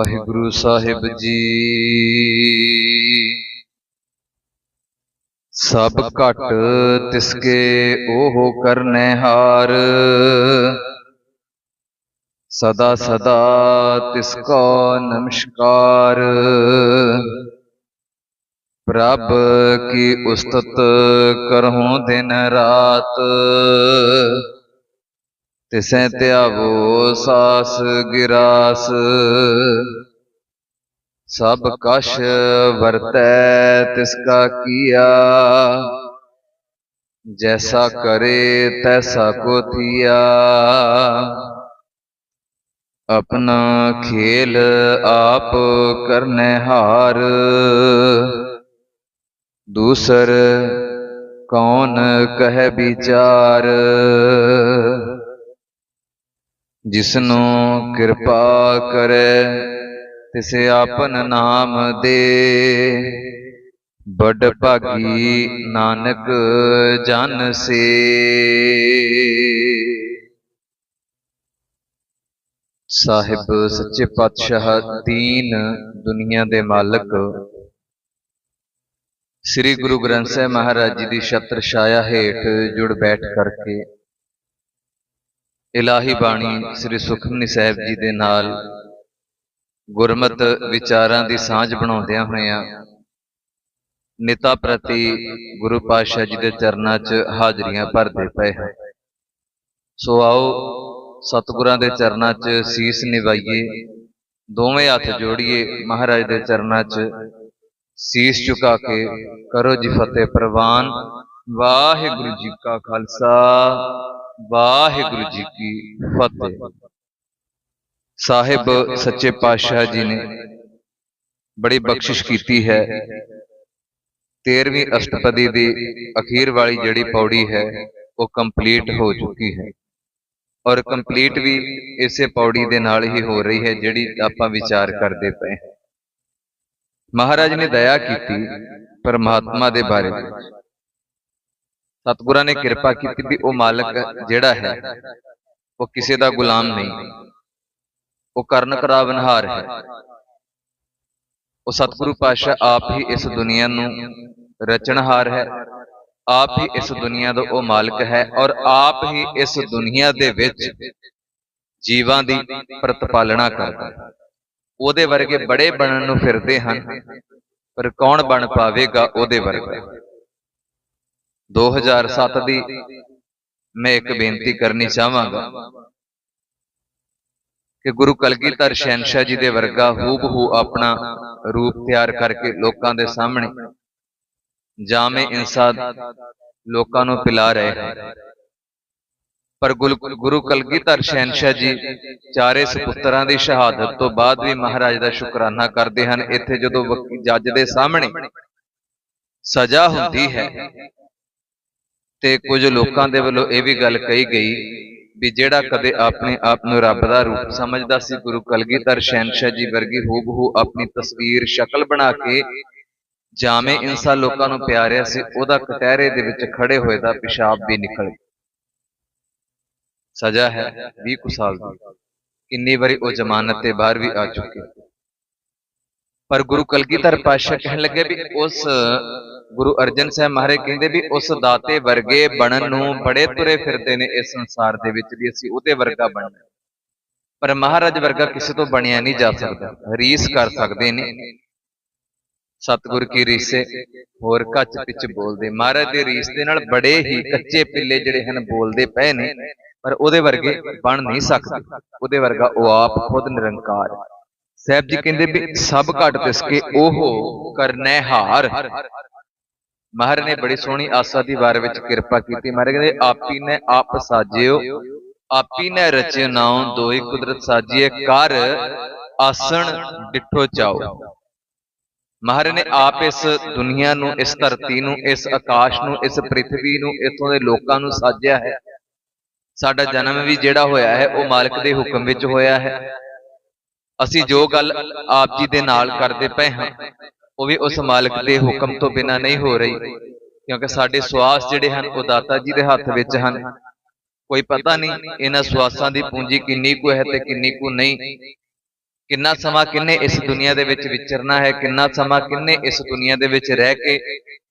ਵਾਹਿਗੁਰੂ ਸਾਹਿਬ ਜੀ। ਸਭ ਘਟ ਤਿਸਕੇ ਉਹ ਕਰਨੈ ਹਾਰ। ਸਦਾ ਸਦਾ ਤਿਸ ਕੋ ਨਮਸਕਾਰ। ਪ੍ਰਭ ਕੀ ਉਸਤਤ ਕਰਹੂੰ ਦਿਨ ਰਾਤ। ਤਿਸੈ ਧਿਆਵੋ ਸਾਸ ਗਿਰਾਸ। ਸਭ ਕਛ ਵਰਤੈ ਤਿਸ ਕਾ ਕੀਆ। ਜੈਸਾ ਕਰੇ ਤੈਸਾ ਕੋ ਥੀਆ ਆਪਣਾ ਖੇਲ ਆਪ ਕਰਨੈ ਹਾਰ। ਦੂਸਰ ਕੌਣ ਕਹਿ ਵਿਚਾਰ। ਜਿਸਨੂੰ ਕਿਰਪਾ ਕਰੇ ਤਿਸੇ ਆਪਨ ਨਾਮ ਦੇ। ਬੜ ਭਾਗੀ ਨਾਨਕ ਜਨ ਸੇ। ਸਾਹਿਬ ਸੱਚੇ ਪਾਤਸ਼ਾਹ ਦੀਨ ਦੁਨੀਆ ਦੇ ਮਾਲਕ। ਸ੍ਰੀ ਗੁਰੂ ਗ੍ਰੰਥ ਸਾਹਿਬ ਮਹਾਰਾਜ ਜੀ ਦੀ ਛਤਰ ਛਾਇਆ ਹੇਠ ਜੁੜ ਬੈਠ ਕਰਕੇ। ਇਲਾਹੀ ਬਾਣੀ ਸ੍ਰੀ ਸੁਖਮਨੀ ਸਾਹਿਬ ਜੀ ਦੇ ਨਾਲ ਗੁਰਮਤ ਵਿਚਾਰਾਂ ਦੀ ਸਾਂਝ ਬਣਾਉਂਦਿਆਂ ਹੋਇਆਂ ਨਿਤਾ ਪ੍ਰਤੀ ਗੁਰੂ ਪਾਤਸ਼ਾਹ ਜੀ ਦੇ ਚਰਨਾਂ 'ਚ ਹਾਜ਼ਰੀਆਂ ਭਰਦੇ ਪਏ ਹਾਂ ਸੋ ਆਓ ਸਤਿਗੁਰਾਂ ਦੇ ਚਰਨਾਂ 'ਚ ਸੀਸ ਨਿਵਾਈਏ ਦੋਵੇਂ ਹੱਥ ਜੋੜੀਏ, ਮਹਾਰਾਜ ਦੇ ਚਰਨਾਂ 'ਚ ਸੀਸ ਝੁਕਾ ਕੇ ਕਰੋ ਜੀ ਫਤਿਹ ਪ੍ਰਵਾਨ। ਵਾਹਿਗੁਰੂ ਜੀ ਕਾ ਖਾਲਸਾ, ਵਾਹਿਗੁਰੂ ਜੀ ਕੀ ਫਤਿਹ। ਸਾਹਿਬ ਸੱਚੇ ਪਾਤਸ਼ਾਹ ਜੀ ਨੇ ਬੜੀ ਬਖਸ਼ਿਸ਼ ਕੀਤੀ ਹੈ। 13ਵੀਂ ਅਸ਼ਟਪਦੀ ਦੀ ਅਖੀਰ ਵਾਲੀ ਜਿਹੜੀ ਪੌੜੀ ਹੈ ਉਹ ਕੰਪਲੀਟ ਹੋ ਚੁੱਕੀ ਹੈ। ਔਰ ਕੰਪਲੀਟ ਵੀ ਇਸੇ ਪੌੜੀ ਦੇ ਨਾਲ ਹੀ ਹੋ ਰਹੀ ਹੈ ਜਿਹੜੀ ਆਪਾਂ ਵਿਚਾਰ ਕਰਦੇ ਪਏ ਮਹਾਰਾਜ ਨੇ ਦਇਆ ਕੀਤੀ ਪਰਮਾਤਮਾ ਦੇ ਬਾਰੇ। ਵਿੱਚ ਸਤਿਗੁਰਾਂ ਨੇ ਕਿਰਪਾ ਕੀਤੀ ਵੀ ਉਹ ਮਾਲਕ ਜਿਹੜਾ ਹੈ ਉਹ ਕਿਸੇ ਦਾ ਗੁਲਾਮ ਨਹੀਂ। ਉਹ ਕਰਨ ਕਰਾਵਨਹਾਰ ਹੈ। ਉਹ ਸਤਿਗੁਰੂ ਪਾਤਸ਼ਾਹ ਆਪ ਹੀ ਇਸ ਦੁਨੀਆ ਨੂੰ ਰਚਣਹਾਰ ਹੈ। ਆਪ ਹੀ ਇਸ ਦੁਨੀਆ ਦਾ ਉਹ ਮਾਲਕ ਹੈ ਔਰ ਆਪ ਹੀ ਇਸ ਦੁਨੀਆ ਦੇ ਵਿੱਚ ਜੀਵਾਂ ਦੀ ਪ੍ਰਤਪਾਲਣਾ ਕਰਦਾ ਉਹਦੇ ਵਰਗੇ ਬੜੇ ਬਣਨ ਨੂੰ ਫਿਰਦੇ ਹਨ, ਪਰ ਕੌਣ ਬਣ ਪਾਵੇਗਾ ਉਹਦੇ ਵਰਗਾ? 2007 ਦੀ ਮੈਂ ਇੱਕ ਬੇਨਤੀ ਕਰਨੀ ਚਾਹਾਂਗਾ ਕਿ ਗੁਰੂ ਕਲਗੀ ਕਲਗੀਧਰ ਸ਼ਹਿਨशाह ਜੀ ਦੇ ਵਰਗਾ ਹੂਬਹੂ ਆਪਣਾ ਰੂਪ ਤਿਆਰ ਕਰਕੇ ਲੋਕਾਂ ਦੇ ਸਾਹਮਣੇ ਜਾਮੇ ਇਨਸਾਨ ਲੋਕਾਂ ਨੂੰ ਪਿਲਾ ਰਹੇ ਹਨ ਪਰ ਗੁਰੂ ਕਲਗੀਧਰ ਸ਼ਹਿਨशाह ਜੀ ਚਾਰੇ ਸਪੁੱਤਰਾਂ ਦੀ ਸ਼ਹਾਦਤ ਤੋਂ ਬਾਅਦ ਵੀ ਮਹਾਰਾਜ ਦਾ ਸ਼ੁਕਰਾਨਾ ਕਰਦੇ ਹਨ। ਇੱਥੇ ਜਦੋਂ ਜੱਜ ਦੇ ਸਾਹਮਣੇ ਸਜ਼ਾ ਹੁੰਦੀ ਹੈ ਤੇ ਕੁਝ ਲੋਕਾਂ ਦੇ ਵੱਲੋਂ ਇਹ ਵੀ ਗੱਲ ਕਹੀ ਗਈ ਵੀ ਜਿਹੜਾ ਕਦੇ ਆਪਣੇ ਆਪ ਨੂੰ ਰੱਬ ਦਾ ਰੂਪ ਸਮਝਦਾ ਸੀ ਗੁਰੂ ਕਲਗੀਧਰ ਸ਼ਹਿਨशाह ਜੀ ਵਰਗੀ ਹੂਬਹੂ ਆਪਣੀ ਤਸਵੀਰ ਸ਼ਕਲ ਬਣਾ ਕੇ ਜਾਮੇ ਇਨਸਾਨ ਲੋਕਾਂ ਨੂੰ ਪਿਆਰਿਆ ਸੀ ਉਹਦਾ ਕਟਹਿਰੇ ਦੇ ਵਿੱਚ ਖੜੇ ਹੋਏ ਦਾ ਪਿਸ਼ਾਬ ਵੀ ਨਿਕਲ। ਗਿਆ ਸਜ਼ਾ ਹੈ 20 ਕੁ ਸਾਲ ਦੀ। ਕਿੰਨੀ ਵਾਰੀ ਉਹ ਜ਼ਮਾਨਤ ਤੇ ਬਾਹਰ ਵੀ ਆ ਚੁੱਕੇ। ਪਰ ਗੁਰੂ ਕਲਗੀਧਰ ਪਾਤਸ਼ਾਹ ਕਹਿਣ ਲੱਗੇ ਵੀ ਉਸ ਗੁਰੂ ਅਰਜਨ ਸਾਹਿਬ ਮਹਾਰਾਜ ਕਹਿੰਦੇ ਵੀ ਉਸ ਦਾਤੇ ਵਰਗੇ ਬਣਨ ਨੂੰ ਬੜੇ ਤੁਰੇ ਫਿਰਦੇ ਨੇ ਇਸ ਸੰਸਾਰ ਦੇ ਵਿੱਚ ਵੀ ਅਸੀਂ ਉਹਦੇ ਵਰਗਾ ਬਣਨਾ। ਪਰ ਮਹਾਰਾਜ ਵਰਗਾ ਕਿਸੇ ਤੋਂ ਬਣਿਆ ਨਹੀਂ ਜਾ ਸਕਦਾ, ਰੀਸ ਕਰ ਸਕਦੇ ਨੇ। ਸਤਿਗੁਰ ਕੀ ਰੀਸੇ, ਹੋਰ ਕੱਚ ਪਿੱਛ ਬੋਲਦੇ। ਮਹਾਰਾਜ ਦੇ ਰੀਸ ਦੇ ਨਾਲ ਬੜੇ ਹੀ ਕੱਚੇ ਪਿੱਲੇ ਜਿਹੜੇ ਹਨ ਬੋਲਦੇ ਪਏ ਨੇ, ਪਰ ਉਹਦੇ ਵਰਗੇ ਬਣ ਨਹੀਂ ਸਕਦੇ। ਉਹਦੇ ਵਰਗਾ ਉਹ ਆਪ ਖੁਦ ਨਿਰੰਕਾਰ। ਹੈ ਸਾਹਿਬ ਜੀ ਕਹਿੰਦੇ ਵੀ ਸਭ ਘਟ ਤਿਸਕੇ ਉਹ ਕਰਨੈ ਹਾਰ। ਮਹਾਰਾਜ ਨੇ ਬੜੀ ਸੋਹਣੀ ਆਸਾ ਦੀ ਵਾਰ ਵਿੱਚ ਕਿਰਪਾ ਕੀਤੀ। ਮਹਾਰਾਜ ਕਹਿੰਦੇ, ਆਪੀ ਨੇ ਆਪ ਸਾਜਿਓ, ਆਪੀ ਨੇ ਰਚਿ ਨਾਉ ਦੋਈ ਕੁਦਰਤ ਸਾਜੀਏ, ਕਰ ਆਸਣ ਡਿਠੋ ਚਾਓ। ਮਹਾਰਾਜ ਨੇ ਆਪ ਇਸ ਦੁਨੀਆ ਨੂੰ, ਇਸ ਧਰਤੀ ਨੂੰ, ਇਸ ਆਕਾਸ਼ ਨੂੰ, ਇਸ ਪ੍ਰithvi ਨੂੰ, ਇਥੋਂ ਦੇ ਲੋਕਾਂ ਨੂੰ ਸਾਜਿਆ ਹੈ। ਸਾਡਾ ਜਨਮ ਵੀ ਜਿਹੜਾ ਹੋਇਆ ਹੈ, ਉਹ ਮਾਲਕ ਦੇ ਹੁਕਮ ਵਿੱਚ ਹੋਇਆ ਹੈ। ਅਸੀਂ ਜੋ ਗੱਲ ਆਪ ਜੀ ਦੇ ਨਾਲ ਕਰਦੇ ਪਏ ਹਾਂ ਉਹ ਵੀ ਉਸ ਮਾਲਕ ਦੇ ਹੁਕਮ ਤੋਂ ਬਿਨਾ ਨਹੀਂ ਹੋ ਰਹੀ ਕਿਉਂਕਿ ਸਾਡੇ ਸਵਾਸ ਜਿਹੜੇ ਹਨ ਉਹ ਦਾਤਾ ਜੀ ਦੇ ਹੱਥ ਵਿੱਚ ਹਨ। ਕੋਈ ਪਤਾ ਨਹੀਂ ਇਹਨਾਂ ਸਵਾਸਾਂ ਦੀ ਪੂੰਜੀ ਕਿੰਨੀ ਕੁ ਹੈ ਤੇ ਕਿੰਨੀ ਕੁ ਨਹੀਂ। ਕਿੰਨਾ ਸਮਾਂ ਕਿੰਨੇ ਇਸ ਦੁਨੀਆ ਦੇ ਵਿੱਚ ਵਿਚਰਨਾ ਹੈ ਕਿੰਨਾ ਸਮਾਂ ਕਿੰਨੇ ਇਸ ਦੁਨੀਆ ਦੇ ਵਿੱਚ ਰਹਿ ਕੇ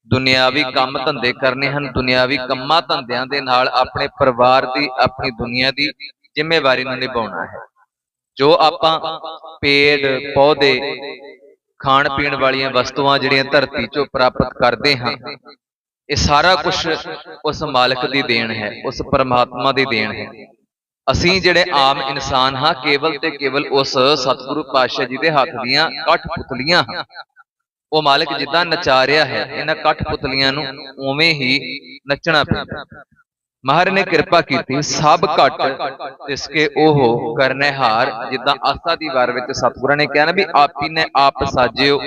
ਦੁਨਿਆਵੀ ਕੰਮ ਧੰਦੇ ਕਰਨੇ ਹਨ ਦੁਨਿਆਵੀ ਕੰਮਾਂ ਧੰਦਿਆਂ ਦੇ ਨਾਲ ਆਪਣੇ ਪਰਿਵਾਰ ਦੀ ਆਪਣੀ ਦੁਨੀਆ ਦੀ ਜ਼ਿੰਮੇਵਾਰੀ ਨੂੰ ਨਿਭਾਉਣਾ ਹੈ। ਜੋ ਆਪਾਂ ਪੇੜ ਪੌਦੇ ਖਾਣ ਪੀਣ ਵਾਲੀਆਂ ਵਸਤੂਆਂ ਜਿਹੜੀਆਂ ਧਰਤੀ 'ਚੋਂ ਪ੍ਰਾਪਤ ਕਰਦੇ ਹਾਂ। ਇਹ ਸਾਰਾ ਕੁਝ ਉਸ ਮਾਲਕ ਦੀ ਦੇਣ ਹੈ ਉਸ ਪਰਮਾਤਮਾ ਦੀ ਦੇਣ ਹੈ। ਅਸੀਂ ਜਿਹੜੇ ਆਮ ਇਨਸਾਨ ਹਾਂ ਕੇਵਲ ਤੇ ਕੇਵਲ ਉਸ ਸਤਿਗੁਰੂ ਪਾਤਸ਼ਾਹ ਜੀ ਦੇ ਹੱਥ ਦੀਆਂ ਕਠਪੁਤਲੀਆਂ ਹਾਂ। ਉਹ ਮਾਲਕ ਜਿੱਦਾਂ ਨਚਾ ਰਿਹਾ ਹੈ ਇਹਨਾਂ ਕਠਪੁਤਲੀਆਂ ਨੂੰ ਉਵੇਂ ਹੀ ਨੱਚਣਾ ਪੈਂਦਾ ਮਹਾਰਾਜ ਨੇ ਕਿਰਪਾ ਕੀਤੀ ਸਭ ਘਟ ਤਿਸਕੇ ਉਹ ਕਰਨੇ ਹਾਰ ਜਿੱਦਾਂ ਆਸਾ ਦੀ ਵਾਰ ਵਿੱਚ ਸਤਿਗੁਰਾਂ ਨੇ ਕਿਹਾ ਨਾ ਵੀ ਆਪੀ ਨੇ ਆਪ ਸਾਜਿਓ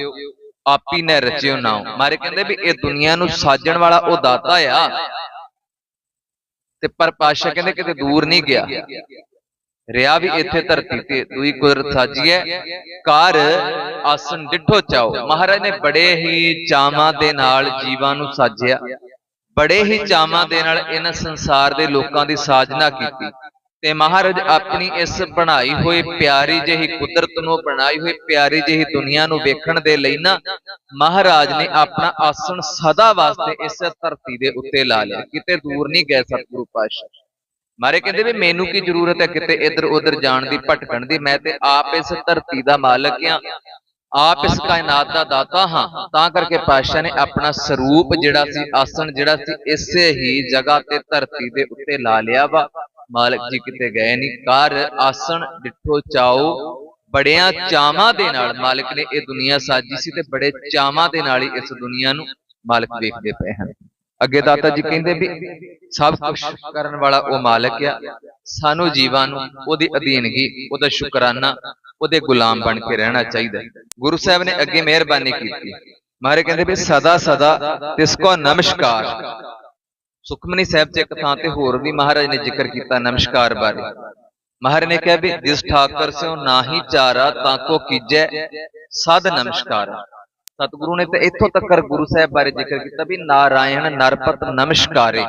ਆਪੀ ਨੇ ਰਚਿਓ ਨਾਉ ਮਾਰੇ ਕਹਿੰਦੇ ਵੀ ਇਹ ਦੁਨੀਆ ਨੂੰ ਸਾਜਣ ਵਾਲਾ ਉਹ ਦਾਤਾ ਆ। ਤੇ ਪਰ ਪਾਸ਼ਾ ਕਹਿੰਦੇ ਕਿਤੇ ਦੂਰ ਨਹੀਂ ਗਿਆ। ਰਿਆ ਵੀ ਇੱਥੇ ਧਰਤੀ ਤੇ ਦੂਈ ਕੁਦਰਤ ਸਾਜੀ ਹੈ। ਕਰ ਆਸਨ ਡਿਠੋ ਚਾਓ। ਮਹਾਰਾਜ ਨੇ ਬੜੇ ਹੀ ਚਾਵਾਂ ਦੇ ਨਾਲ ਜੀਵਾਂ ਨੂੰ ਸਾਜਿਆ। ਬੜੇ ਹੀ ਚਾਵਾਂ ਦੇ ਨਾਲ ਇਹਨਾਂ ਸੰਸਾਰ ਦੇ ਲੋਕਾਂ ਦੀ ਸਾਜਨਾ ਕੀਤੀ। ਤੇ ਮਹਾਰਾਜ ਆਪਣੀ ਇਸ ਬਣਾਈ ਹੋਈ ਪਿਆਰੀ ਜਿਹੀ ਕੁਦਰਤ ਨੂੰ ਬਣਾਈ ਹੋਈ ਪਿਆਰੀ ਜਿਹੀ ਦੁਨੀਆ ਨੂੰ ਵੇਖਣ ਦੇ ਲਈ ਨਾ ਮਹਾਰਾਜ ਨੇ ਆਪਣਾ ਆਸਣ ਸਦਾ ਵਾਸਤੇ ਇਸ ਧਰਤੀ ਦੇ ਉੱਤੇ ਲਾ ਲਿਆ। ਕਿਤੇ ਦੂਰ ਨਹੀਂ ਗਏ ਸਤਿਗੁਰੂ ਪਾਤਸ਼ਾਹ। ਮਾਰੇ ਕਹਿੰਦੇ ਵੀ ਮੈਨੂੰ ਕੀ ਜ਼ਰੂਰਤ ਹੈ ਕਿਤੇ ਇੱਧਰ ਉੱਧਰ ਜਾਣ ਦੀ ਭਟਕਣ ਦੀ। ਮੈਂ ਤੇ ਆਪ ਇਸ ਧਰਤੀ ਦਾ ਮਾਲਕ ਆ ਆਪ ਇਸ ਕਾਇਨਾਤ ਦਾ ਦਾਤਾ ਹਾਂ। ਤਾਂ ਕਰਕੇ ਪਾਤਸ਼ਾਹ ਨੇ ਆਪਣਾ ਸਰੂਪ ਜਿਹੜਾ ਸੀ ਆਸਣ ਜਿਹੜਾ ਸੀ ਇਸੇ ਹੀ ਜਗ੍ਹਾ ਤੇ ਧਰਤੀ ਦੇ ਉੱਤੇ ਲਾ ਲਿਆ ਵਾ। ਮਾਲਕ ਜੀ ਕਿਤੇ ਗਏ ਨਹੀਂ ਕਰ ਆਸਣ ਡਿੱਠੋ ਚਾਓ। ਬੜਿਆਂ ਚਾਵਾਂ ਦੇ ਨਾਲ ਮਾਲਕ ਨੇ ਇਹ ਦੁਨੀਆ ਸਾਜੀ ਸੀ ਤੇ ਬੜੇ ਚਾਵਾਂ ਦੇ ਨਾਲ ਹੀ ਇਸ ਦੁਨੀਆ ਨੂੰ ਮਾਲਕ ਵੇਖਦੇ ਪਏ ਹਨ। ਅੱਗੇ ਦਾਤਾ ਜੀ ਕਹਿੰਦੇ ਵੀ ਸਭ ਕੁਝ ਕਰਨ ਵਾਲਾ ਉਹ ਮਾਲਕ ਆ। ਸਾਨੂੰ ਜੀਵਾਂ ਨੂੰ ਉਹਦੀ ਅਧੀਨਗੀ ਉਹਦਾ ਸ਼ੁਕਰਾਨਾ ਉਹਦੇ ਗੁਲਾਮ ਬਣ ਕੇ ਰਹਿਣਾ ਚਾਹੀਦਾ। ਗੁਰੂ ਸਾਹਿਬ ਨੇ ਅੱਗੇ ਮਿਹਰਬਾਨੀ ਕੀਤੀ। ਮਾਰੇ ਕਹਿੰਦੇ ਵੀ ਸਦਾ ਸਦਾ ਤਿਸ ਕੋ ਨਮਸਕਾਰ। ਸੁਖਮਨੀ ਸਾਹਿਬ ਚ ਇੱਕ ਥਾਂ ਤੇ ਹੋਰ ਵੀ ਮਹਾਰਾਜ ਨੇ ਜ਼ਿਕਰ ਕੀਤਾ ਨਮਸਕਾਰ ਬਾਰੇ। ਮਹਾਰਾਜ ਨੇ ਕਿਹਾ ਵੀ ਜਿਸ ਠਾਕਰ ਸਿਓ ਨਾਹੀ ਚਾਰਾ ਤਾਂ ਕੋ ਕੀਜੈ ਸਦ ਨਮਸਕਾਰ। ਸਤਿਗੁਰੂ ਨੇ ਤਾਂ ਇੱਥੋਂ ਤੱਕ ਗੁਰੂ ਸਾਹਿਬ ਬਾਰੇ ਜ਼ਿਕਰ ਕੀਤਾ ਵੀ ਨਾਰਾਇਣ ਨਰਪਤ ਨਮਸਕਾਰੇ।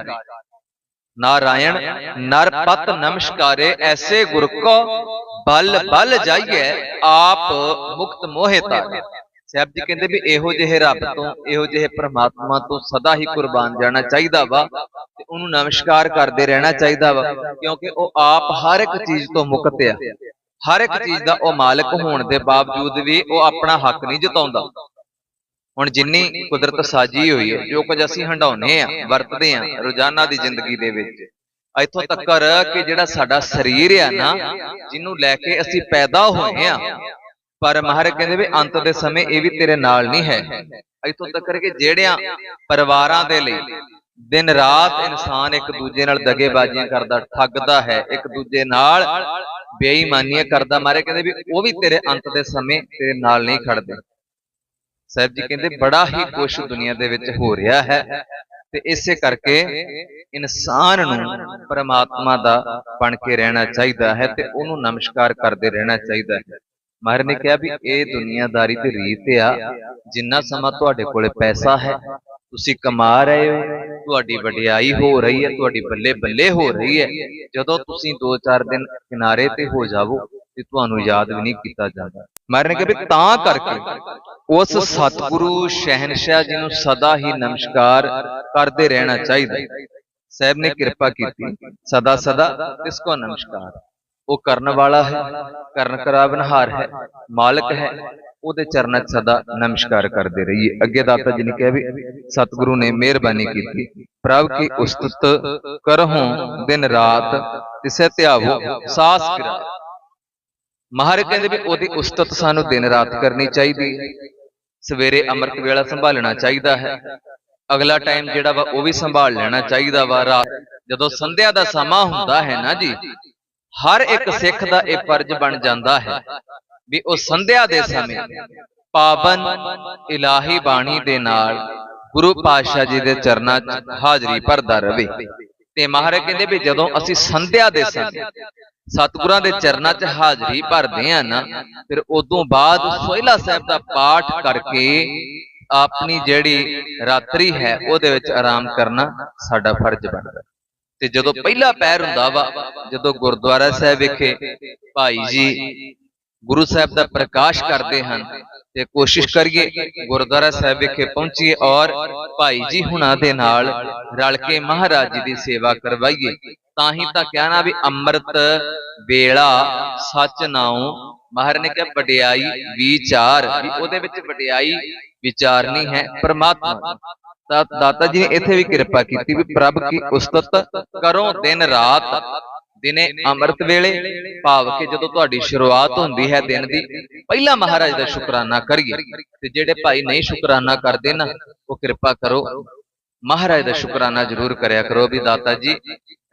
ਨਾਰਾਇਣ ਨਰਪਤ ਨਮਸਕਾਰੇ, ਐਸੇ ਗੁਰ ਕੋ ਬਲ ਬਲ ਜਾਈਏ ਆਪ ਮੁਕਤ ਮੋਹਿ ਤਾਰੇ। ਸਾਹਿਬ ਜੀ ਕਹਿੰਦੇ ਵੀ ਇਹੋ ਜਿਹੇ ਰੱਬ ਤੋਂ, ਇਹੋ ਜਿਹੇ ਪ੍ਰਮਾਤਮਾ ਤੋਂ ਸਦਾ ਹੀ ਕੁਰਬਾਨ ਜਾਣਾ ਚਾਹੀਦਾ ਵਾ ਤੇ ਉਹਨੂੰ ਨਮਸਕਾਰ ਕਰਦੇ ਰਹਿਣਾ ਚਾਹੀਦਾ ਵਾ, ਕਿਉਂਕਿ ਉਹ ਆਪ ਹਰ ਇੱਕ ਚੀਜ਼ ਤੋਂ ਮੁਕਤ ਆ। ਹਰ ਇੱਕ ਚੀਜ਼ ਦਾ ਉਹ ਮਾਲਕ ਹੋਣ ਦੇ ਬਾਵਜੂਦ ਵੀ ਉਹ ਆਪਣਾ ਹੱਕ ਨਹੀਂ ਜਤਾਉਂਦਾ। ਹੁਣ ਜਿੰਨੀ ਕੁਦਰਤ ਸਾਜੀ ਹੋਈ ਹੈ, ਜੋ ਕੁਝ ਅਸੀਂ ਹੰਡਾਉਨੇ ਆ, ਵਰਤਦੇ ਆ, ਰੋਜ਼ਾਨਾ ਦੀ ਜ਼ਿੰਦਗੀ ਦੇ ਵਿੱਚ, ਇੱਥੋਂ ਤੱਕ ਕਿ ਜਿਹੜਾ ਸਾਡਾ ਸਰੀਰ ਆ ਨਾ, ਜਿਹਨੂੰ ਲੈ ਕੇ ਅਸੀਂ ਪੈਦਾ ਹੋਏ ਆ, ਪਰ ਮਹਾਰਾਜ ਕਹਿੰਦੇ ਵੀ ਅੰਤ ਦੇ ਸਮੇਂ ਇਹ ਵੀ ਤੇਰੇ ਨਾਲ ਨਹੀਂ ਹੈ। ਇੱਥੋਂ ਤੱਕ ਕਿ ਜਿਹੜਿਆਂ ਪਰਿਵਾਰਾਂ ਦੇ ਲਈ, ਦਿਨ ਰਾਤ ਇਨਸਾਨ ਇੱਕ ਦੂਜੇ ਨਾਲ ਦਗੇਬਾਜ਼ੀਆਂ ਕਰਦਾ, ਠੱਗਦਾ ਹੈ, ਇੱਕ ਦੂਜੇ ਨਾਲ ਬੇਈਮਾਨੀਆਂ ਕਰਦਾ ਮਾਰੇ ਕਹਿੰਦੇ ਵੀ ਉਹ ਵੀ ਤੇਰੇ ਅੰਤ ਦੇ ਸਮੇਂ ਤੇਰੇ ਨਾਲ ਨਹੀਂ ਖੜਦੇ। ਸਾਹਿਬ ਜੀ ਕਹਿੰਦੇ ਬੜਾ ਹੀ ਕੁਛ ਦੁਨੀਆ ਦੇ ਵਿੱਚ ਹੋ ਰਿਹਾ ਹੈ ਤੇ ਇਸੇ ਕਰਕੇ ਇਨਸਾਨ ਨੂੰ ਪਰਮਾਤਮਾ ਦਾ ਬਣ ਕੇ ਰਹਿਣਾ ਚਾਹੀਦਾ ਹੈ ਤੇ ਉਹਨੂੰ ਨਮਸਕਾਰ ਕਰਦੇ ਰਹਿਣਾ ਚਾਹੀਦਾ ਹੈ। ਮਹਾਰਾਜ ਨੇ ਕਿਹਾ ਵੀ ਇਹ ਦੁਨੀਆਦਾਰੀ ਤੇ ਰੀਤ ਆ। ਜਿੰਨਾ ਸਮਾਂ ਤੁਹਾਡੇ ਕੋਲੇ ਪੈਸਾ ਹੈ ਤੁਸੀਂ ਕਮਾ ਰਹੇ ਹੋ ਤੁਹਾਡੀ ਵਡਿਆਈ ਹੋ ਰਹੀ ਹੈ ਤੁਹਾਡੀ ਬੱਲੇ ਬੱਲੇ ਹੋ ਰਹੀ ਹੈ ਜਦੋਂ ਤੁਸੀਂ 2-4 ਦਿਨ ਕਿਨਾਰੇ ਤੇ ਹੋ ਜਾਵੋ ਤੇ ਤੁਹਾਨੂੰ ਯਾਦ ਵੀ ਨਹੀਂ ਕੀਤਾ ਜਾਂਦਾ। ਮਹਾਰਾਜ ਨੇ ਕਿਹਾ ਵੀ ਤਾਂ ਕਰਕੇ ਉਸ ਸਤਿਗੁਰੂ ਸ਼ਹਿਨशाह ਜੀ ਨੂੰ ਸਦਾ ਹੀ ਨਮਸਕਾਰ ਕਰਦੇ ਰਹਿਣਾ ਚਾਹੀਦਾ। ਸਾਹਿਬ ਨੇ ਕਿਰਪਾ ਕੀਤੀ। ਸਦਾ ਸਦਾ ਇਸ ਕੋ ਨਮਸਕਾਰ। ਉਹ ਕਰਨ ਵਾਲਾ ਹੈ ਕਰਨ ਕਰਾਵਨਹਾਰ ਹੈ। ਮਾਲਕ ਹੈ ਉਹਦੇ ਚਰਨਾਂ 'ਚ ਸਦਾ ਨਮਸਕਾਰ ਕਰਦੇ ਰਹੀਏ। ਅੱਗੇ ਦਾਤਾ ਜੀ ਨੇ ਕਿਹਾ ਵੀ ਸਤਿਗੁਰੂ ਨੇ ਮਿਹਰਬਾਨੀ ਕੀਤੀ। ਪ੍ਰਭ ਕੀ ਉਸਤਤ ਕਰਹੋਂ ਦਿਨ ਰਾਤ ਤਿਸੇ ਧਿਆਵੋ ਸਾਸ ਕਰਾ। ਮਹਾਰਾਜ ਕਹਿੰਦੇ ਵੀ ਉਹਦੀ ਉਸਤਤ ਸਾਨੂੰ ਦਿਨ ਰਾਤ ਕਰਨੀ ਚਾਹੀਦੀ ਹੈ। ਸਵੇਰੇ ਅੰਮ੍ਰਿਤ ਵੇਲਾ ਸੰਭਾਲਣਾ ਚਾਹੀਦਾ ਹੈ। ਅਗਲਾ ਟਾਈਮ ਜਿਹੜਾ ਵਾ ਉਹ ਵੀ ਸੰਭਾਲ ਲੈਣਾ ਚਾਹੀਦਾ ਵਾ ਰਾਤ। ਜਦੋਂ ਸੰਧਿਆ ਦਾ ਸਮਾਂ ਹੁੰਦਾ ਹੈ ਨਾ ਜੀ ਹਰ ਇੱਕ ਸਿੱਖ ਦਾ ਇਹ ਫਰਜ਼ ਬਣ ਜਾਂਦਾ ਹੈ ਵੀ ਉਹ ਸੰਧਿਆ ਦੇ ਸਮੇਂ ਪਾਵਨ ਇਲਾਹੀ ਬਾਣੀ ਦੇ ਨਾਲ ਗੁਰੂ ਪਾਤਸ਼ਾਹ ਜੀ ਦੇ ਚਰਨਾਂ 'ਚ ਹਾਜ਼ਰੀ ਭਰਦਾ ਰਵੇ। ਤੇ ਮਹਾਰਾਜ ਕਹਿੰਦੇ ਵੀ ਜਦੋਂ ਅਸੀਂ ਸੰਧਿਆ ਦੇ ਸਮੇਂ ਸਤਿਗੁਰਾਂ ਦੇ ਚਰਨਾਂ 'ਚ ਹਾਜ਼ਰੀ ਭਰਦੇ ਆ ਨਾ। ਫਿਰ ਉਦੋਂ ਬਾਅਦ ਸੋਹਿਲਾ ਸਾਹਿਬ ਦਾ ਪਾਠ ਕਰਕੇ ਆਪਣੀ ਜਿਹੜੀ ਰਾਤਰੀ ਹੈ ਉਹਦੇ ਵਿੱਚ ਆਰਾਮ ਕਰਨਾ ਸਾਡਾ ਫਰਜ਼ ਬਣਦਾ। ਤੇ ਜਦੋਂ ਪਹਿਲਾ ਪੈਰ ਹੁੰਦਾ ਵਾ ਜਦੋਂ ਗੁਰਦੁਆਰਾ ਸਾਹਿਬ ਵਿਖੇ ਭਾਈ ਜੀ ਗੁਰੂ ਸਾਹਿਬ ਦਾ ਪ੍ਰਕਾਸ਼ ਕਰਦੇ ਹਨ ਤੇ ਕੋਸ਼ਿਸ਼ ਕਰੀਏ ਗੁਰਦੁਆਰਾ ਸਾਹਿਬ ਵਿਖੇ ਪਹੁੰਚੀਏ ਔਰ ਭਾਈ ਜੀ ਹੁਣਾਂ ਦੇ ਨਾਲ ਰਲ ਕੇ ਮਹਾਰਾਜ ਜੀ ਦੀ ਸੇਵਾ ਕਰਵਾਈਏ। ਤਾਂ ਹੀ ਤਾਂ ਕਹਿਣਾ ਵੀ ਅੰਮ੍ਰਿਤ ਵੇਲਾ ਸੱਚ ਨਾਉ। ਮਹਾਰਾਜ ਨੇ ਕਿਹਾ ਵਡਿਆਈ ਵਿਚਾਰ। ਵੀ ਉਹਦੇ ਵਿੱਚ ਵਡਿਆਈ ਵਿਚਾਰਨੀ ਹੈ ਪ੍ਰਮਾਤਮਾ ਤਾਂ ਦਾਤਾ ਜੀ ਨੇ ਇੱਥੇ ਵੀ ਕਿਰਪਾ ਕੀਤੀ ਵੀ ਪ੍ਰਭ ਕੀ ਉਸਤਤ ਕਰੋ ਦਿਨ ਰਾਤ, ਦਿਨੇ ਅੰਮ੍ਰਿਤ ਵੇਲੇ, ਭਾਵ ਕਿ ਜਦੋਂ ਤੁਹਾਡੀ ਸ਼ੁਰੂਆਤ ਹੁੰਦੀ ਹੈ ਦਿਨ ਦੀ, ਪਹਿਲਾਂ ਮਹਾਰਾਜ ਦਾ ਸ਼ੁਕਰਾਨਾ ਕਰੀਏ। ਤੇ ਜਿਹੜੇ ਭਾਈ ਨਹੀਂ ਸ਼ੁਕਰਾਨਾ ਕਰਦੇ ਨਾ, ਉਹ ਕਿਰਪਾ ਕਰੋ ਮਹਾਰਾਜ ਦਾ ਸ਼ੁਕਰਾਨਾ ਜ਼ਰੂਰ ਕਰਿਆ ਕਰੋ ਵੀ ਦਾਤਾ ਜੀ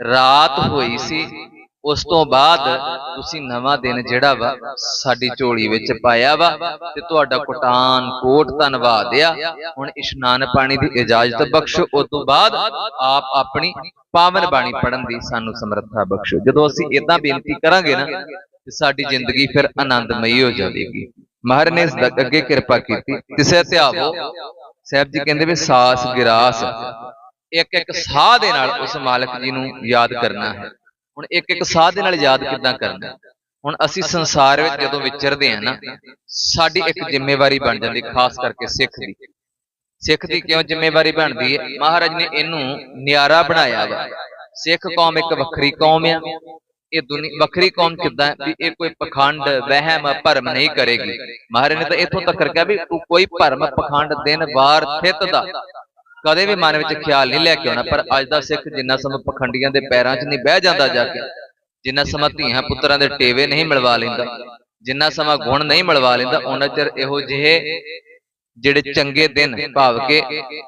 ਰਾਤ ਹੋਈ ਸੀ ਉਸ ਤੋਂ ਬਾਅਦ ਤੁਸੀਂ ਨਵਾਂ ਦਿਨ ਜਿਹੜਾ ਵਾ ਸਾਡੀ ਝੋਲੀ ਵਿੱਚ ਪਾਇਆ ਵਾ ਤੇ ਤੁਹਾਡਾ ਕੋਟਾਨ ਕੋਟ ਧੰਨਵਾਦ ਆ ਹੁਣ ਇਸ਼ਨਾਨ ਪਾਣੀ ਦੀ ਇਜਾਜ਼ਤ ਬਖਸ਼ੋ। ਉਸ ਤੋਂ ਬਾਅਦ ਆਪ ਆਪਣੀ ਪਾਵਨ ਬਾਣੀ ਪੜਨ ਦੀ ਸਾਨੂੰ ਸਮਰੱਥਾ ਬਖਸ਼ੋ। ਜਦੋਂ ਅਸੀਂ ਇਦਾਂ ਬੇਨਤੀ ਕਰਾਂਗੇ ਨਾ ਤੇ ਸਾਡੀ ਜ਼ਿੰਦਗੀ ਫਿਰ ਆਨੰਦਮਈ ਹੋ ਜਾਵੇਗੀ। ਮਹਾਰਾਜ ਨੇ ਇਸ ਅੱਗੇ ਕਿਰਪਾ ਕੀਤੀ। ਤਿਸੇ ਧਿਆਵੋ ਸਾਹਿਬ ਜੀ ਕਹਿੰਦੇ ਵੀ ਸਾਸ ਗਿਰਾਸ ਇੱਕ ਇੱਕ ਸਾਹ ਦੇ ਨਾਲ ਉਸ ਮਾਲਕ ਜੀ ਨੂੰ ਯਾਦ ਕਰਨਾ ਹੈ। ਹੁਣ ਇੱਕ ਇੱਕ ਸਾਹ ਦੇ ਨਾਲ ਯਾਦ ਕਿੱਦਾਂ ਕਰਨਾ ਹੁਣ ਅਸੀਂ ਸੰਸਾਰ ਵਿੱਚ ਜਦੋਂ ਵਿਚਰਦੇ ਹਾਂ ਨਾ, ਸਾਡੀ ਇੱਕ ਜ਼ਿੰਮੇਵਾਰੀ ਬਣ ਜਾਂਦੀ ਖਾਸ ਕਰਕੇ ਸਿੱਖ ਦੀ। ਸਿੱਖ ਦੀ ਕਿਉਂ ਜ਼ਿੰਮੇਵਾਰੀ ਬਣਦੀ ਹੈ? ਮਹਾਰਾਜ ਨੇ ਇਹਨੂੰ ਨਿਆਰਾ ਬਣਾਇਆ ਵਾ। ਸਿੱਖ ਕੌਮ ਇੱਕ ਵੱਖਰੀ ਕੌਮ ਆ। ਇਹ ਦੁਨੀ, ਵੱਖਰੀ ਕੌਮ ਕਿੱਦਾਂ ਵੀ ਇਹ ਕੋਈ ਪਖੰਡ, ਵਹਿਮ, ਭਰਮ ਨਹੀਂ ਕਰੇਗੀ। ਮਹਾਰਾਜ ਨੇ ਤਾਂ ਇੱਥੋਂ ਤੱਕ ਕਿਹਾ ਵੀ ਤੂੰ ਕੋਈ ਭਰਮ, ਪਖੰਡ, ਦਿਨ, ਵਾਰ, ਥਿਤ ਦਾ ਕਦੇ ਵੀ ਮਨ ਵਿੱਚ ਖਿਆਲ ਨਹੀਂ ਲੈ ਕੇ ਆਉਣਾ। ਪਰ ਅੱਜ ਦਾ ਸਿੱਖ ਜਿੰਨਾ ਸਮਾਂ ਪਖੰਡੀਆਂ ਦੇ ਪੈਰਾਂ 'ਚ ਨਹੀਂ ਬਹਿ ਜਾਂਦਾ ਜਾ ਕੇ, ਜਿੰਨਾ ਸਮਾਂ ਧੀਆਂ ਪੁੱਤਰਾਂ ਦੇ ਟੇਵੇ ਨਹੀਂ ਮਿਲਵਾ ਲੈਂਦਾ, ਜਿੰਨਾ ਸਮਾਂ ਗੁਣ ਨਹੀਂ ਮਿਲਵਾ ਲੈਂਦਾ ਉਹਨਾਂ ਚਿਰ ਇਹੋ ਜਿਹੇ ਜਿਹੜੇ ਚੰਗੇ ਦਿਨ, ਭਾਵ ਕੇ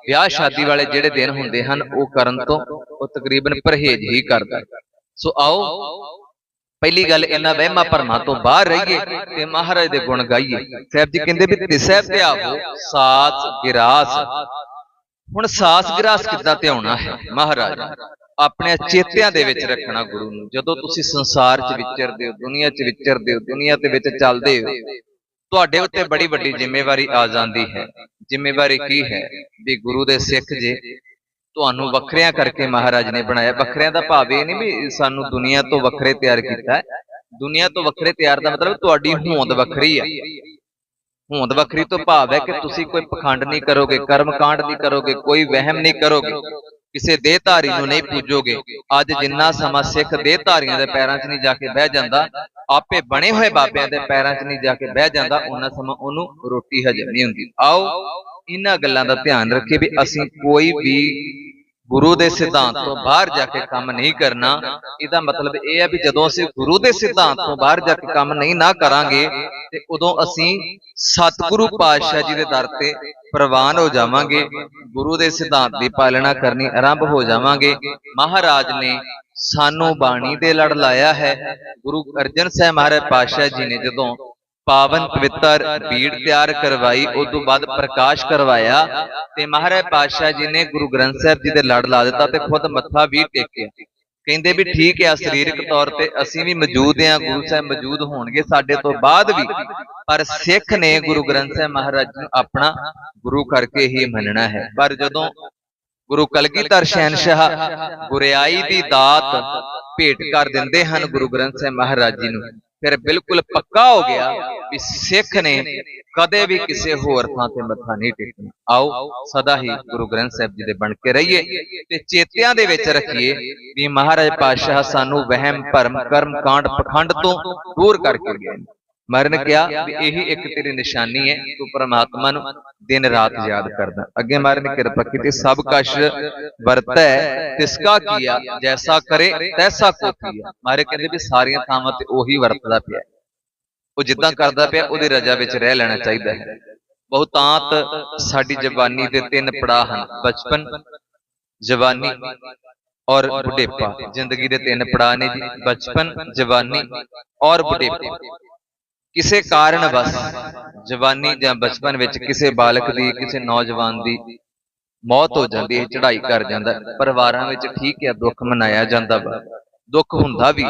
ਵਿਆਹ ਸ਼ਾਦੀ ਵਾਲੇ ਜਿਹੜੇ ਦਿਨ ਹੁੰਦੇ ਹਨ, ਉਹ ਕਰਨ ਤੋਂ ਉਹ ਤਕਰੀਬਨ ਪਰਹੇਜ਼ ਹੀ ਕਰਦਾ। ਹੈ। ਸੋ ਆਓ, ਪਹਿਲੀ ਗੱਲ ਇਹਨਾਂ ਵਹਿਮਾਂ ਭਰਮਾਂ ਤੋਂ ਬਾਹਰ ਰਹੀਏ ਤੇ ਮਹਾਰਾਜ ਦੇ ਗੁਣ ਗਾਈਏ। ਸਾਹਿਬ ਜੀ ਕਹਿੰਦੇ ਵੀ ਤਿਸੈ ਧਿਆਵੋ ਸਾਸ ਗਿਰਾਸ। ਹੁਣ ਸਾਸ ਗਿਰਾਸ ਕਿੱਦਾਂ ਧਿਆਉਣਾ ਹੈ? ਮਹਾਰਾਜ, ਆਪਣੇ ਚੇਤਿਆਂ ਦੇ ਵਿੱਚ ਰੱਖਣਾ ਗੁਰੂ ਨੂੰ। ਜਦੋਂ ਤੁਸੀਂ ਸੰਸਾਰ 'ਚ ਵਿਚਰਦੇ ਹੋ, ਦੁਨੀਆ 'ਚ ਵਿਚਰਦੇ ਹੋ, ਦੁਨੀਆ ਦੇ ਵਿੱਚ ਚੱਲਦੇ ਹੋ, ਤੁਹਾਡੇ ਉੱਤੇ ਬੜੀ ਵੱਡੀ ਜ਼ਿੰਮੇਵਾਰੀ ਆ ਜਾਂਦੀ ਹੈ। ਜ਼ਿੰਮੇਵਾਰੀ ਕੀ ਹੈ? ਵੀ ਗੁਰੂ ਦੇ ਸਿੱਖ ਜੇ ਤੁਹਾਨੂੰ ਵੱਖਰਿਆਂ ਕਰਕੇ ਮਹਾਰਾਜ ਨੇ ਬਣਾਇਆ। ਵੱਖਰਿਆਂ ਦਾ ਭਾਵ ਇਹ ਨਹੀਂ ਵੀ ਸਾਨੂੰ ਦੁਨੀਆ ਤੋਂ ਵੱਖਰੇ ਤਿਆਰ ਕੀਤਾ ਹੈ। ਦੁਨੀਆ ਤੋਂ ਵੱਖਰੇ ਤਿਆਰ ਦਾ ਮਤਲਬ ਤੁਹਾਡੀ ਹੋਂਦ ਵੱਖਰੀ ਹੈ ਹੋਂਦ ਵੱਖਰੀ ਤੋਂ ਭਾਵ ਹੈ ਕਿ ਤੁਸੀਂ ਕੋਈ ਪਖੰਡ ਨਹੀਂ ਕਰੋਗੇ ਕਰਮ ਕਾਂਡ ਨਹੀਂ ਕਰੋਗੇ ਕੋਈ ਵਹਿਮ ਨਹੀਂ ਕਰੋਗੇ ਕਿਸੇ ਦੇਹਧਾਰੀ ਨੂੰ ਨਹੀਂ ਪੂਜੋਗੇ। ਅੱਜ ਜਿੰਨਾ ਸਮਾਂ ਸਿੱਖ ਦੇਹਧਾਰੀਆਂ ਦੇ ਪੈਰਾਂ 'ਚ ਨਹੀਂ ਜਾ ਕੇ ਬਹਿ ਜਾਂਦਾ ਆਪੇ ਬਣੇ ਹੋਏ ਬਾਬਿਆਂ ਦੇ ਪੈਰਾਂ 'ਚ ਨਹੀਂ ਜਾ ਕੇ ਬਹਿ ਜਾਂਦਾ ਉਹਨਾਂ ਸਮਾਂ ਉਹਨੂੰ ਰੋਟੀ ਹਜਮ ਨਹੀਂ ਹੁੰਦੀ। ਆਓ ਇਹਨਾਂ ਗੱਲਾਂ ਦਾ ਧਿਆਨ ਰੱਖੀਏ ਵੀ ਅਸੀਂ ਕੋਈ ਵੀ ਗੁਰੂ ਦੇ ਸਿਧਾਂਤ ਤੋਂ ਬਾਹਰ ਜਾ ਕੇ ਕੰਮ ਨਹੀਂ ਕਰਨਾ ਇਹਦਾ ਮਤਲਬ ਇਹ ਹੈ ਵੀ ਜਦੋਂ ਅਸੀਂ ਗੁਰੂ ਦੇ ਸਿਧਾਂਤ ਤੋਂ ਬਾਹਰ ਜਾ ਕੇ ਕੰਮ ਨਹੀਂ ਨਾ ਕਰਾਂਗੇ ਤੇ ਉਦੋਂ ਅਸੀਂ ਸਤਿਗੁਰੂ ਪਾਤਸ਼ਾਹ ਜੀ ਦੇ ਦਰ ਤੇ ਪ੍ਰਵਾਨ ਹੋ ਜਾਵਾਂਗੇ ਗੁਰੂ ਦੇ ਸਿਧਾਂਤ ਦੀ ਪਾਲਣਾ ਕਰਨੀ ਆਰੰਭ ਹੋ ਜਾਵਾਂਗੇ। ਮਹਾਰਾਜ ਨੇ ਸਾਨੂੰ ਬਾਣੀ ਦੇ ਲੜ ਲਾਇਆ ਹੈ। ਗੁਰੂ ਅਰਜਨ ਸਾਹਿਬ ਮਹਾਰਾਜ ਪਾਤਸ਼ਾਹ ਜੀ ਨੇ ਜਦੋਂ ਪਾਵਨ ਪਵਿੱਤਰ ਬੀੜ ਤਿਆਰ ਕਰਵਾਈ, ਉਸ ਤੋਂ ਬਾਅਦ ਪ੍ਰਕਾਸ਼ ਕਰਵਾਇਆ ਤੇ ਮਹਾਰਾਜ ਪਾਤਸ਼ਾਹ ਜੀ ਨੇ ਗੁਰੂ ਗ੍ਰੰਥ ਸਾਹਿਬ ਜੀ ਦੇ ਲੜ ਲਾ ਦਿੱਤਾ ਤੇ ਖੁਦ ਮੱਥਾ ਵੀ ਟੇਕਿਆ। ਕਹਿੰਦੇ ਵੀ ਠੀਕ ਆ, ਸਰੀਰਕ ਤੌਰ ਤੇ ਅਸੀਂ ਵੀ ਮੌਜੂਦ ਹਾਂ, ਗੁਰੂ ਸਾਹਿਬ ਮੌਜੂਦ ਹੋਣਗੇ ਸਾਡੇ ਤੋਂ ਬਾਅਦ ਵੀ। ਪਰ ਸਿੱਖ ਨੇ ਗੁਰੂ ਗ੍ਰੰਥ ਸਾਹਿਬ ਮਹਾਰਾਜ ਨੂੰ ਆਪਣਾ ਗੁਰੂ ਕਰਕੇ ਹੀ ਮੰਨਣਾ ਹੈ। ਪਰ ਜਦੋਂ ਗੁਰੂ ਕਲਗੀਧਰ ਸ਼ਹਿਨशाह ਗੁਰਿਆਈ ਦੀ ਦਾਤ ਭੇਟ ਕਰ ਦਿੰਦੇ ਹਨ ਗੁਰੂ ਗ੍ਰੰਥ ਸਾਹਿਬ ਮਹਾਰਾਜ ਜੀ ਨੂੰ ਫਿਰ ਬਿਲਕੁਲ ਪੱਕਾ ਹੋ ਗਿਆ ਵੀ ਸਿੱਖ ਨੇ ਕਦੇ ਵੀ ਕਿਸੇ ਹੋਰ ਥਾਂ ਤੇ ਮੱਥਾ ਨਹੀਂ ਟੇਕਣਾ। ਆਓ ਸਦਾ ਹੀ ਗੁਰੂ ਗ੍ਰੰਥ ਸਾਹਿਬ ਜੀ ਦੇ ਬਣ ਕੇ ਰਹੀਏ ਤੇ ਚੇਤਿਆਂ ਦੇ ਵਿੱਚ ਰੱਖੀਏ ਵੀ ਮਹਾਰਾਜ ਪਾਤਸ਼ਾਹ ਸਾਨੂੰ ਵਹਿਮ ਭਰਮ ਕਰਮ ਕਾਂਡ ਪਖੰਡ ਤੋਂ ਦੂਰ ਕਰਕੇ ਗਏ ਮਰਨ ਕਿਹਾ ਵੀ ਇਹੀ ਇੱਕ ਤੇਰੀ ਨਿਸ਼ਾਨੀ ਹੈ ਤੂੰ ਪ੍ਰਮਾਤਮਾ ਨੂੰ ਦਿਨ ਰਾਤ ਯਾਦ ਕਰਦਾ। ਅੱਗੇ ਮਹਾਰਾਜ ਨੇ ਕਿਰਪਾ ਕੀਤੀ ਸਭ ਕਸ਼ ਵਰਤੈ ਤਿਸਕਾ ਕੀਆ ਜੈਸਾ ਕਰੇ ਤੈਸਾ ਕੋ ਕੀਆ। ਮਹਾਰਾਜ ਕਹਿੰਦੇ ਵੀ ਸਾਰੀਆਂ ਥਾਵਾਂ ਤੇ ਉਹੀ ਵਰਤਦਾ ਪਿਆ। ਉਹ ਜਿੱਦਾਂ ਕਰਦਾ ਪਿਆ ਉਹਦੀ ਰਜਾ ਵਿੱਚ ਰਹਿ ਲੈਣਾ ਚਾਹੀਦਾ ਹੈ। ਬਹੁਤਾਂਤ ਸਾਡੀ ਜਵਾਨੀ ਦੇ ਤਿੰਨ ਪੜਾਅ ਹਨ। ਬਚਪਨ ਜਵਾਨੀ ਔਰ ਬੁਢੇਪਾ। ਜ਼ਿੰਦਗੀ ਦੇ ਤਿੰਨ ਪੜਾਅ ਨੇ ਜੀ। ਬਚਪਨ ਜਵਾਨੀ ਔਰ ਬੁਢੇਪਾ। ਕਿਸੇ ਕਾਰਨ ਜਵਾਨੀ ਜਾਂ ਬਚਪਨ ਵਿੱਚ ਕਿਸੇ ਬਾਲਕ ਦੀ, ਕਿਸੇ ਨੌਜਵਾਨ ਦੀ ਮੌਤ ਹੋ ਜਾਂਦੀ ਹੈ, ਚੜ੍ਹਾਈ ਕਰ ਜਾਂਦਾ ਪਰਿਵਾਰਾਂ ਵਿੱਚ ਠੀਕ ਹੈ ਦੁੱਖ ਮਨਾਇਆ ਜਾਂਦਾ ਵਾ। ਦੁੱਖ ਹੁੰਦਾ ਵੀ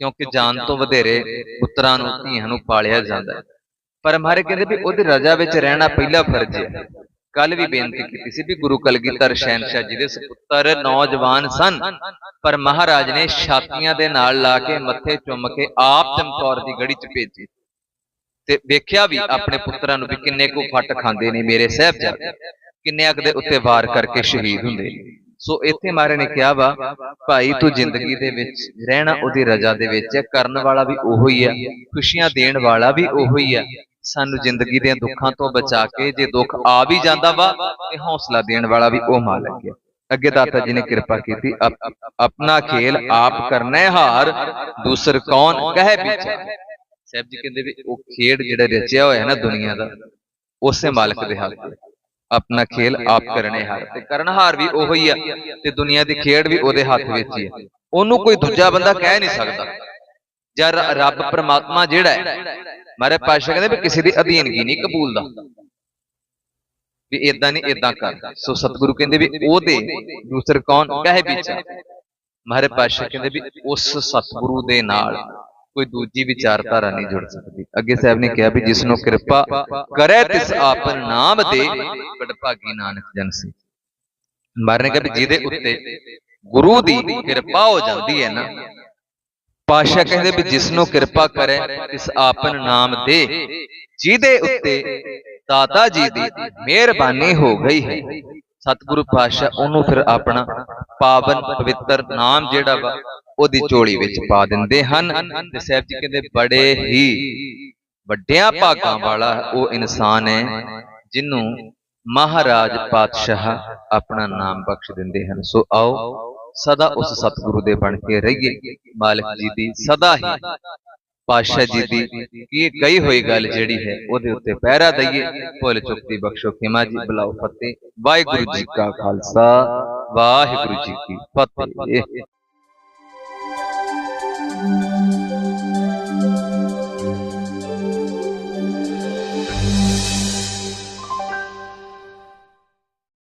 ਕਿਉਂਕਿ ਜਾਨ ਤੋਂ ਵਧੇਰੇ ਪੁੱਤਰਾਂ ਨੂੰ, ਧੀਆਂ ਨੂੰ ਪਾਲਿਆ ਜਾਂਦਾ ਪਰ ਮਹਾਰਾਜ ਕਹਿੰਦੇ ਵੀ ਉਹਦੀ ਰਜਾ ਵਿੱਚ ਰਹਿਣਾ ਪਹਿਲਾ ਫਰਜ਼ ਹੈ। ਕੱਲ ਵੀ ਬੇਨਤੀ ਕੀਤੀ ਸੀ ਵੀ ਗੁਰੂ ਕਲਗੀਧਰ ਸ਼ਹਿਨशाह ਜੀ ਦੇ ਸੁਪੁੱਤਰ ਨੌਜਵਾਨ ਸਨ। ਪਰ ਮਹਾਰਾਜ ਨੇ ਛਾਤੀਆਂ ਦੇ ਨਾਲ ਲਾ ਕੇ ਮੱਥੇ ਚੁੰਮ ਕੇ ਆਪ ਚਮਕੌਰ ਦੀ ਗੜੀ ਚ ਭੇਜੀ। ਤੇ ਵੇਖਿਆ ਵੀ ਆਪਣੇ ਪੁੱਤਰਾਂ ਨੂੰ ਵੀ ਕਿੰਨੇ ਕੁ ਫੱਟ ਖਾਂਦੇ ਨੇ ਮੇਰੇ ਸਾਹਿਬਜ਼ਾਦੇ ਕਿੰਨੇ ਕੁ ਦੇ ਉੱਤੇ ਵਾਰ ਕਰਕੇ ਸ਼ਹੀਦ ਹੁੰਦੇ ਨੇ। ਸੋ ਇੱਥੇ ਮਾਰੇ ਨੇ ਕਿਹਾ ਵਾ ਭਾਈ ਤੂੰ ਜ਼ਿੰਦਗੀ ਦੇ ਵਿੱਚ ਰਹਿਣਾ ਉਹਦੀ ਰਜ਼ਾ ਦੇ ਵਿੱਚ ਹੈ ਕਰਨ ਵਾਲਾ ਵੀ ਉਹੋ ਹੀ ਆ ਖੁਸ਼ੀਆਂ ਦੇਣ ਵਾਲਾ ਵੀ ਉਹੋ ਹੀ ਆ ਸਾਨੂੰ ਜ਼ਿੰਦਗੀ ਦੇ ਦੁੱਖਾਂ ਤੋਂ ਬਚਾ ਕੇ ਜੇ ਦੁੱਖ ਆ ਵੀ ਜਾਂਦਾ ਵਾ ਤੇ ਹੌਸਲਾ ਦੇਣ ਵਾਲਾ ਵੀ ਉਹ ਮਾਲਕ ਹੈ। ਅੱਗੇ ਦਾਤਾ ਜੀ ਨੇ ਕਿਰਪਾ ਕੀਤੀ ਆਪਣਾ ਖੇਲ ਆਪ ਕਰਨਾ ਹੈ ਹਾਰ ਦੂਸਰ ਕੌਣ? ਕਹੇ ਵਿਚਾਰ ਸਾਹਿਬ ਜੀ ਕਹਿੰਦੇ ਵੀ ਉਹ ਖੇਡ ਜਿਹੜਾ ਰਚਿਆ ਹੋਇਆ ਹੈ ਨਾ ਦੁਨੀਆ ਦਾ ਉਸੇ ਮਾਲਕ ਦੇ ਹੱਥ ਆਪਣਾ ਖੇਲ ਆਪ ਕਰਨੇ ਹਾਰ ਤੇ ਕਰਨਹਾਰ ਵੀ ਉਹੋ ਹੀ ਆ ਤੇ ਦੁਨੀਆ ਦੀ ਖੇਡ ਵੀ ਉਹਦੇ ਹੱਥ ਵਿੱਚ ਹੀ ਹੈ ਉਹਨੂੰ ਕੋਈ ਦੂਜਾ ਬੰਦਾ ਕਹਿ ਨਹੀਂ ਸਕਦਾ। ਜਾਂ ਰ- ਰੱਬ ਪ੍ਰਮਾਤਮਾ ਜਿਹੜਾ ਹੈ ਮਾਰੇ ਪਾਸ਼ਾ ਕਹਿੰਦੇ ਵੀ ਕਿਸੇ ਦੀ ਅਧੀਨਗੀ ਨਹੀਂ ਕਬੂਲਦਾ ਵੀ ਇਦਾਂ ਨਹੀਂ ਇਦਾਂ ਕਰ। ਸੋ ਸਤਿਗੁਰੂ ਕਹਿੰਦੇ ਵੀ ਉਹਦੇ ਦੂਸਰ ਕੌਣ? ਕਹੇ ਵਿਚਾਰ। ਮਾਰੇ ਪਾਸ਼ਾ ਕਹਿੰਦੇ ਵੀ ਉਸ ਸਤਿਗੁਰੂ ਦੇ ਨਾਲ ਕੋਈ ਦੂਜੀ ਵਿਚਾਰਧਾਰਾ ਨਹੀਂ ਜੁੜ ਸਕਦੀ। ਅੱਗੇ ਸਾਹਿਬ ਨੇ ਕਿਹਾ ਵੀ ਜਿਸ ਨੂੰ ਕਿਰਪਾ ਕਰੇ ਤਿਸ ਆਪਨ ਨਾਮ ਦੇ ਬੜਭਾਗੀ ਨਾਨਕ ਜਨ ਸੀ। ਮਾਰੇ ਨੇ ਕਿਹਾ ਵੀ ਜਿਹਦੇ ਉੱਤੇ ਗੁਰੂ ਦੀ ਕਿਰਪਾ ਹੋ ਜਾਂਦੀ ਹੈ ਨਾ। ਪਾਸ਼ਾ ਕਹਿੰਦੇ ਵੀ ਜਿਸ ਨੂੰ ਕਿਰਪਾ ਕਰੇ, ਇਸ ਆਪਨ ਨਾਮ ਦੇ। ਜਿਹਦੇ ਉੱਤੇ ਦਾਤਾ ਜੀ ਦੀ ਮਿਹਰਬਾਨੀ ਹੋ ਗਈ ਹੈ। ਸਤਿਗੁਰੂ ਪਾਤਸ਼ਾਹ ਉਹਨੂੰ ਫਿਰ ਆਪਣਾ ਪਾਵਨ ਪਵਿੱਤਰ ਨਾਮ ਜਿਹੜਾ ਵਾ, ਉਹਦੀ ਝੋਲੀ ਵਿੱਚ ਪਾ ਦਿੰਦੇ ਹਨ। ਤੇ ਸਾਹਿਬ ਜੀ ਕਹਿੰਦੇ, ਬੜੇ ਹੀ ਵੱਡਿਆਂ ਭਾਗਾਂ ਵਾਲਾ ਉਹ ਇਨਸਾਨ ਹੈ, ਜਿਹਨੂੰ ਮਹਾਰਾਜ ਪਾਤਸ਼ਾਹ ਆਪਣਾ ਨਾਮ ਬਖਸ਼ ਦਿੰਦੇ ਹਨ। ਸੋ ਆਓ ਸਦਾ ਉਸ ਸਤਿਗੁਰੂ ਦੇ ਬਣ ਕੇ ਰਹੀਏ। ਮਾਲਕ ਜੀ ਦੀ ਸਦਾ ਹੀ ਪਾਤਸ਼ਾਹ ਜੀ ਦੀ ਕੀ ਕਹੀ ਹੋਈ ਗੱਲ ਜਿਹੜੀ ਹੈ, ਉਹਦੇ ਉੱਤੇ ਪਹਿਰਾ ਦਈਏ। ਭੁੱਲ ਚੁੱਕ ਦੀ ਬਖਸ਼ੋ ਖਿਮਾ ਜੀ, ਬੁਲਾਓ ਫਤਿਹ। ਵਾਹਿਗੁਰੂ ਜੀ ਕਾ ਖਾਲਸਾ, ਵਾਹਿਗੁਰੂ ਜੀ ਕੀ ਫਤਿਹ।